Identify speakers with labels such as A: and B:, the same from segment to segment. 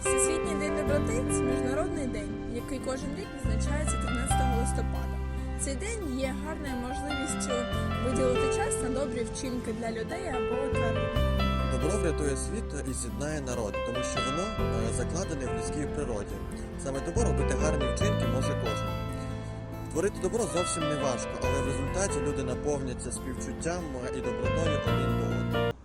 A: Всесвітній день доброти це міжнародний день, який кожен рік відзначається 13 листопада. Цей день є гарною можливістю виділити час на добрі вчинки для людей або тварин.
B: Добро врятує світ і з'єднає народ, тому що воно е, закладене в людській природі. Саме добро робити гарні вчинки може кожен. Творити добро зовсім не важко, але в результаті люди наповняться співчуттям е, і добротою один до одного.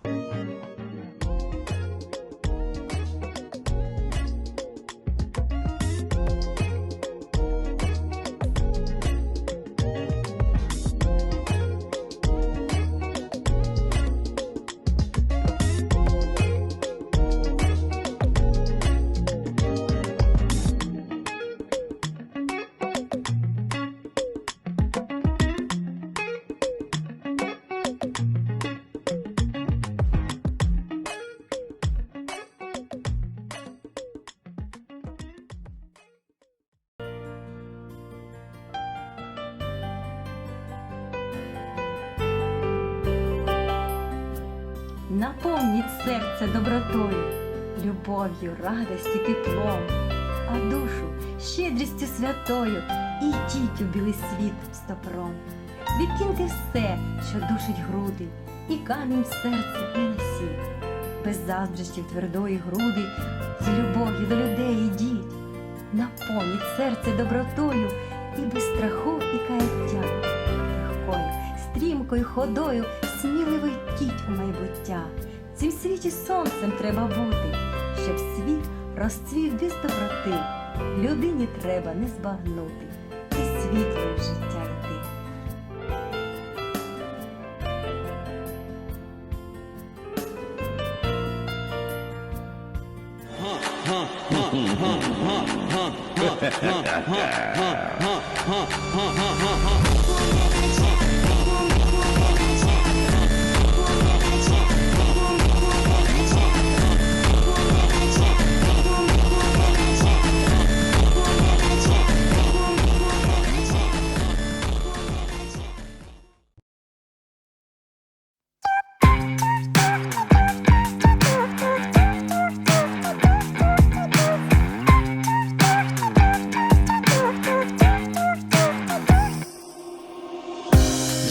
C: Наповніть серце добротою, любов'ю, радості, теплом, а душу щедрістю святою ідіть у білий світ з добром. Відкиньте все, що душить груди, і камінь в серце не носіть. Без заздрощів твердої груди, з любов'ю до людей ідіть. Наповніть серце добротою і без страху і каяття. Легкою, стрімкою ходою сміливо йдіть у майбуття. Цім світі сонцем треба бути, щоб світ розцвів без доброти. Людині треба не збагнути і світло життя йти.